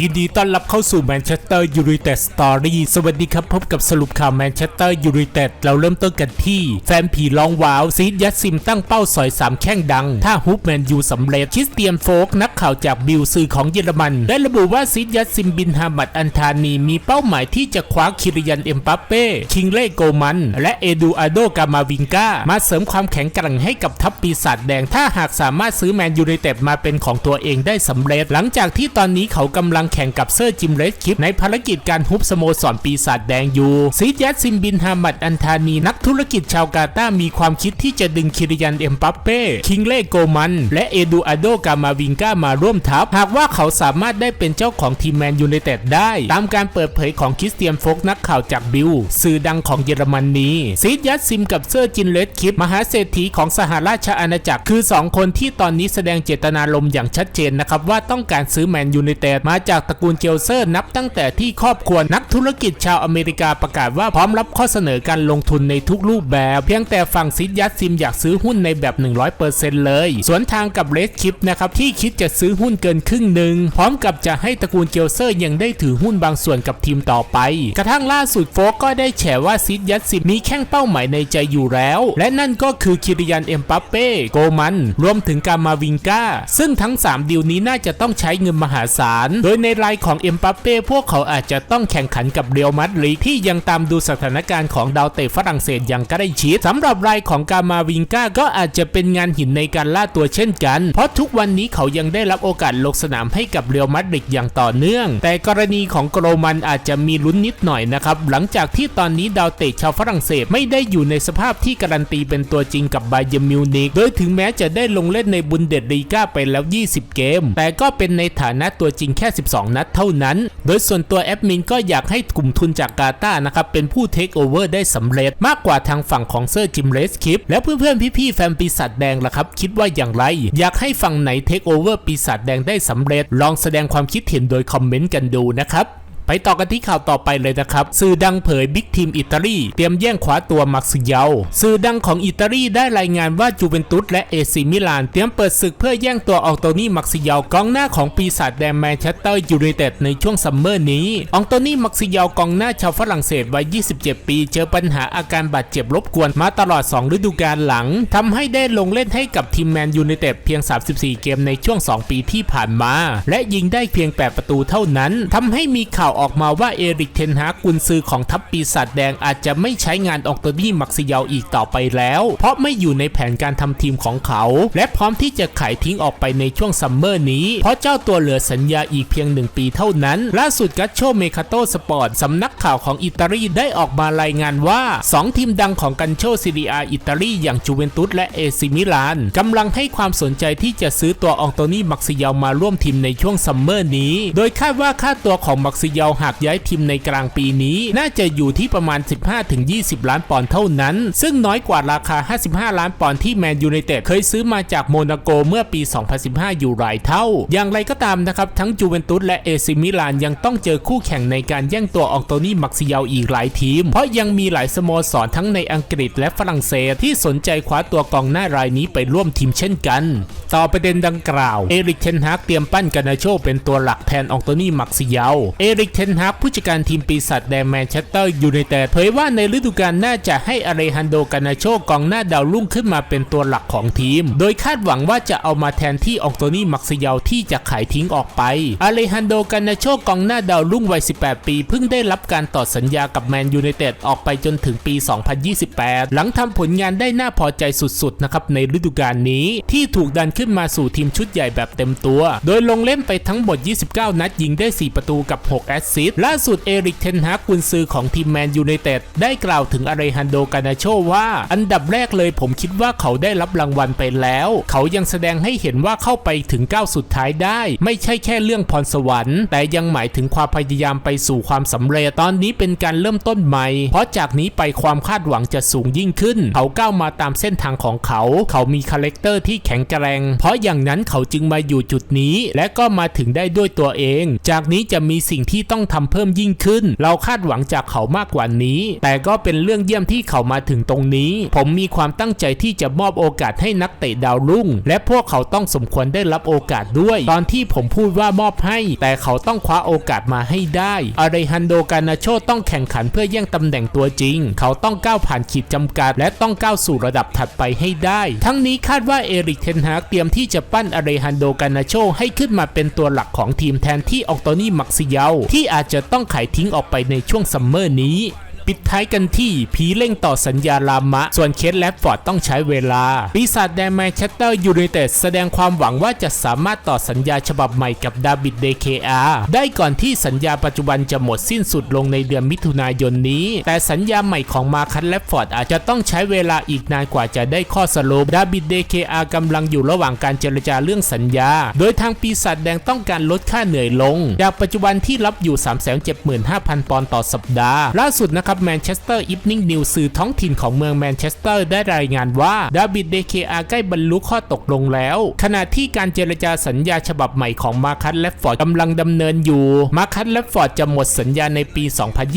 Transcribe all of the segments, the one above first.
ยินดีต้อนรับเข้าสู่แมนเชสเตอร์ยูไนเต็ดสตอรี่สวัสดีครับพบกับสรุปข่าวแมนเชสเตอร์ยูไนเต็ดเราเริ่มต้นกันที่ แฟนผีร้องว้าว ซีดยัดซิมตั้งเป้าสอยสามแข้งดัง ถ้าฮุบแมนยูสำเร็จคริสเตียนโฟก นักข่าวจากบิลสื่อของเยอรมัน ได้ระบุว่าซีดยัดซิมบินฮามัดอันธานีมีเป้าหมายที่จะคว้าคิริยันเอ็มบัปเป้คิงเล่โกมัน และเอดูอาโดกามาวิงกามาเสริมความแข็งแกร่งให้กับทัพปีศาจแดงถ้าหากสามารถซื้อแมนยูไนเต็ดมาเป็นของตัวเองได้สำเร็จ หลังจากที่ตอนนี้เขากำลังแข่งกับเซอร์จิมเรสคิปในภารกิจการฮุบสโมสรปีศาจแดงอยู่ซีดยัดซิมบินฮามัดอันธานีนักธุรกิจชาวกาตามีความคิดที่จะดึงคิริยันเอ็มบัปเป้คิงเล่โกมัน และเอดูอาโดกามาวิงกามาร่วมทัพ หากว่าเขาสามารถได้เป็นเจ้าของทีมแมนยูไนเต็ดได้ ตามการเปิดเผยของคริสเตียนโฟกนักข่าวจากบิลสื่อดังของเยอรมนนีซีดยัดซิมกับเซอร์จินเลสคิปมหาเศรษฐีของสหราชอาณาจักรคือ 2 คนที่ตอนนี้แสดงเจตนารมณ์อย่างชัดเจนนะครับว่าต้องการซื้อแมนยูไนเต็ดมาจากากตระกูลเจลเซอร์นับตั้งแต่ที่ครอบครัวนักธุรกิจชาวอเมริกาประกาศว่าพร้อมรับข้อเสนอการลงทุนในทุกรูปแบบ เพียงแต่ฝั่งซิดยัดซิมอยากซื้อหุ้นในแบบ 100%เลย สวนทางกับเลสคิปนะครับที่คิดจะซื้อหุ้นเกินครึ่งหนึ่งพร้อมกับจะให้ตระกูลเจลเซอร์ยังได้ถือหุ้นบางส่วนกับทีมต่อไป กระทั่งล่าสุดโฟก็ได้แฉว่าซิดยัดซิมมีแข้งเป้าหมายในใจอยู่แล้ว และนั่นก็คือคิริยันเอ็มปัปเป้โกมัน รวมถึงกามาวิงกาซึ่งทั้ง 3 ดีลนี้น่าจะต้องใช้เงินมหาศาลโดยในรายของเอ็มปัปเป้พวกเขาอาจจะต้องแข่งขันกับเรอัลมาดริดที่ยังตามดูสถานการณ์ของดาวเตะฝรั่งเศสอย่างใกล้ชิดสำหรับรายของกามาวิงกาก็อาจจะเป็นงานหินในการล่าตัวเช่นกัน เพราะทุกวันนี้เขายังได้รับโอกาสลงสนามให้กับเรอัลมาดริดอย่างต่อเนื่อง แต่กรณีของโกรมันอาจจะมีลุ้นนิดหน่อยนะครับหลังจากที่ตอนนี้ดาวเตะชาวฝรั่งเศสไม่ได้อยู่ในสภาพที่การันตีเป็นตัวจริงกับไบเยมิวนิกโดยถึงแม้จะได้ลงเล่นในบุนเดสลีกาไปแล้ว 20 เกม แต่ก็เป็นในฐานะตัวจริงแค่ 12นัดเท่านั้น โดยส่วนตัวแอดมินก็อยากให้กลุ่มทุนจากกาตานะครับเป็นผู้เทคโอเวอร์ได้สำเร็จมากกว่าทางฝั่งของเซอร์จิมเรสคิปแล้วเพื่อนๆพี่ๆแฟนปีศาจแดงล่ะครับ คิดว่าอย่างไร อยากให้ฝั่งไหนเทคโอเวอร์ปีศาจแดงได้สำเร็จ ลองแสดงความคิดเห็นโดยคอมเมนต์กันดูนะครับ ไปต่อกันที่ข่าวต่อไปเลยนะครับ สื่อดังเผยบิ๊กทีมอิตาลีเตรียมแย่งคว้าตัวมักซิเยาสื่อดังของอิตาลีได้รายงานว่าจูเวนตุสและเอซิมิลานเตรียมเปิดศึกเพื่อแย่งตัวอองโตนี่มักซิเยากองหน้าของปีศาจแดงแมนเชสเตอร์ยูไนเต็ดในช่วงซัมเมอร์นี้อองโตนี่มักซิเยากองหน้าชาวฝรั่งเศสวัย 27 ปี เจอปัญหาอาการบาดเจ็บรบกวนมาตลอด 2 ฤดูกาลหลังทำให้ได้ลงเล่นให้กับทีมแมนยูไนเต็ดเพียง 34 เกมในช่วง 2 ปีที่ผ่านมา และยิงได้เพียง 8 ประตูเท่านั้นทำให้มีข่าวออกมาว่าเอริกเทนฮากกุนซือของทัพปีศาจแดงอาจจะไม่ใช้งานออกโตนี่มักซิเยาอีกต่อไปแล้ว เพราะไม่อยู่ในแผนการทำทีมของเขา และพร้อมที่จะขายทิ้งออกไปในช่วงซัมเมอร์นี้ เพราะเจ้าตัวเหลือสัญญาอีกเพียงหนึ่งปีเท่านั้น ล่าสุดกัชโชเมคาโตสปอร์ตสำนักข่าวของอิตาลีได้ออกมารายงานว่า 2 ทีมดังของกันโชซีเรียอิตาลีอย่างจูเวนตุสและเอซิมิลานกำลังให้ความสนใจที่จะซื้อตัวอองโตนี่มักซิเยามาร่วมทีมในช่วงซัมเมอร์นี้ โดยคาดว่าค่าตัวของมักซิเยาหากย้ายทีมในกลางปีนี้ น่าจะอยู่ที่ประมาณ 15-20 ล้านปอนด์เท่านั้น ซึ่งน้อยกว่าราคา 55 ล้านปอนด์ที่แมนยูไนเต็ดเคยซื้อมาจากโมนาโกเมื่อปี 2015 อยู่หลายเท่า อย่างไรก็ตามนะครับ ทั้งจูเวนตุสและเอซิมิลานยังต้องเจอคู่แข่งในการแย่งตัวอองโตนี่มักซิเยาอีกหลายทีม เพราะยังมีหลายสโมสรทั้งในอังกฤษและฝรั่งเศสที่สนใจคว้าตัวกองหน้ารายนี้ไปร่วมทีมเช่นกัน ต่อประเด็นดังกล่าว เอริกเทนฮากเตรียมปั้นกานาโชเป็นตัวหลักแทนอองโตนี่มักซิเยาเอริกเทนฮากผู้จัดการทีมปีศาจแดงแมนเชสเตอร์ยูไนเต็ดเผยว่าในฤดูกาลหน้าจะให้อเรฮันโดกานาโชกองหน้าดาวรุ่งขึ้นมาเป็นตัวหลักของทีม โดยคาดหวังว่าจะเอามาแทนที่อองโตนี่มักซิเยาที่จะขายทิ้งออกไปอเรฮันโดกานาโชกองหน้าดาวรุ่งวัย 18 ปี เพิ่งได้รับการต่อสัญญากับแมนยูไนเต็ดออกไปจนถึงปี 2028 หลังทำผลงานได้น่าพอใจสุดๆนะครับในฤดูกาลนี้ที่ถูกดันขึ้นมาสู่ทีมชุดใหญ่แบบเต็มตัว โดยลงเล่นไปทั้งหมด 29 นัดยิงได้ 4 ประตูกับ 6 แอสซิสต์ล่าสุดเอริกเทนฮากกุนซือของทีมแมนยูไนเต็ดได้กล่าวถึงอาเรฮันโดกานาโชว่าอันดับแรกเลยผมคิดว่าเขาได้รับรางวัลไปแล้ว เขายังแสดงให้เห็นว่าเข้าไปถึงก้าวสุดท้ายได้ ไม่ใช่แค่เรื่องพรสวรรค์ แต่ยังหมายถึงความพยายามไปสู่ความสำเร็จตอนนี้เป็นการเริ่มต้นใหม่ เพราะจากนี้ไปความคาดหวังจะสูงยิ่งขึ้น เขาก้าวมาตามเส้นทางของเขา เขามีคาแรคเตอร์ที่แข็งแกร่งเพราะอย่างนั้นเขาจึงมาอยู่จุดนี้ และก็มาถึงได้ด้วยตัวเอง จากนี้จะมีสิ่งที่ต้องทำเพิ่มยิ่งขึ้น เราคาดหวังจากเขามากกว่านี้ แต่ก็เป็นเรื่องเยี่ยมที่เขามาถึงตรงนี้ ผมมีความตั้งใจที่จะมอบโอกาสให้นักเตะดาวรุ่ง และพวกเขาต้องสมควรได้รับโอกาสด้วย ตอนที่ผมพูดว่ามอบให้ แต่เขาต้องคว้าโอกาสมาให้ได้อาริฮันโดกานาโชต้องแข่งขันเพื่อแย่งตำแหน่งตัวจริง เขาต้องก้าวผ่านขีดจำกัด และต้องก้าวสู่ระดับถัดไปให้ได้ ทั้งนี้คาดว่าเอริกเทนฮากเตรียมที่จะปั้นอาริฮันโดกานาโชให้ขึ้นมาเป็นตัวหลักของทีมแทนที่ออกโตนี่มักซิเยลที่อาจจะต้องขายทิ้งออกไปในช่วงซัมเมอร์นี้ ปิดท้ายกันที่ผีเร่งต่อสัญญาลามะ ส่วนเคสแลฟฟอร์ดต้องใช้เวลา ปีศาจแดงแมนเชสเตอร์ยูไนเต็ดแสดงความหวังว่าจะสามารถต่อสัญญาฉบับใหม่กับดาบิดเดเคอาได้ก่อนที่สัญญาปัจจุบันจะหมดสิ้นสุดลงในเดือนมิถุนายนนี้ แต่สัญญาใหม่ของมาคันแลฟฟอร์ดอาจจะต้องใช้เวลาอีกนานกว่าจะได้ข้อสรุปดาบิดเดเคอากำลังอยู่ระหว่างการเจรจาเรื่องสัญญา โดยทางปีศาจแดงต้องการลดค่าเหนื่อยลง จากปัจจุบันที่รับอยู่ 375,000 ปอนด์ต่อสัปดาห์ ล่าสุดนะครับแมนเชสเตอร์อีฟนิ่งนิวสื่อท้องถิ่นของเมืองแมนเชสเตอร์ได้รายงานว่าดาบิดเดเคอาใกล้บรรลุข้อตกลงแล้ว ขณะที่การเจรจาสัญญาฉบับใหม่ของมาคัตและฟอร์ดกำลังดำเนินอยู่มาคัตและฟอร์ดจะหมดสัญญาในปี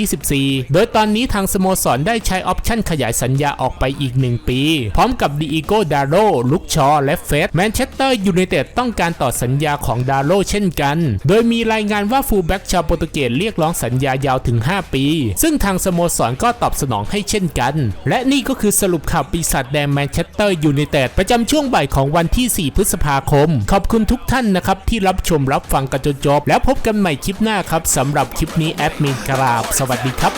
2024 โดยตอนนี้ทางสโมสรได้ใช้ออปชั่นขยายสัญญาออกไปอีก 1 ปี พร้อมกับดีอีโกดาโรลุกชอและเฟสแมนเชสเตอร์ยูไนเต็ดต้องการต่อสัญญาของดาโรเช่นกัน โดยมีรายงานว่าฟูลแบ็กชาวโปรตุเกสเรียกร้องสัญญายาวถึง 5 ปี ซึ่งทางสโมสรก็ตอบสนองให้เช่นกัน และนี่ก็คือสรุปข่าวปีศาจแดงแมนเชสเตอร์ยูไนเต็ดประจำช่วงบ่ายของวันที่ 4 พฤษภาคม ขอบคุณทุกท่านนะครับที่รับชมรับฟังกันจนจบแล้วพบกันใหม่คลิปหน้าครับสำหรับคลิปนี้แอดมินกราบ สวัสดีครับ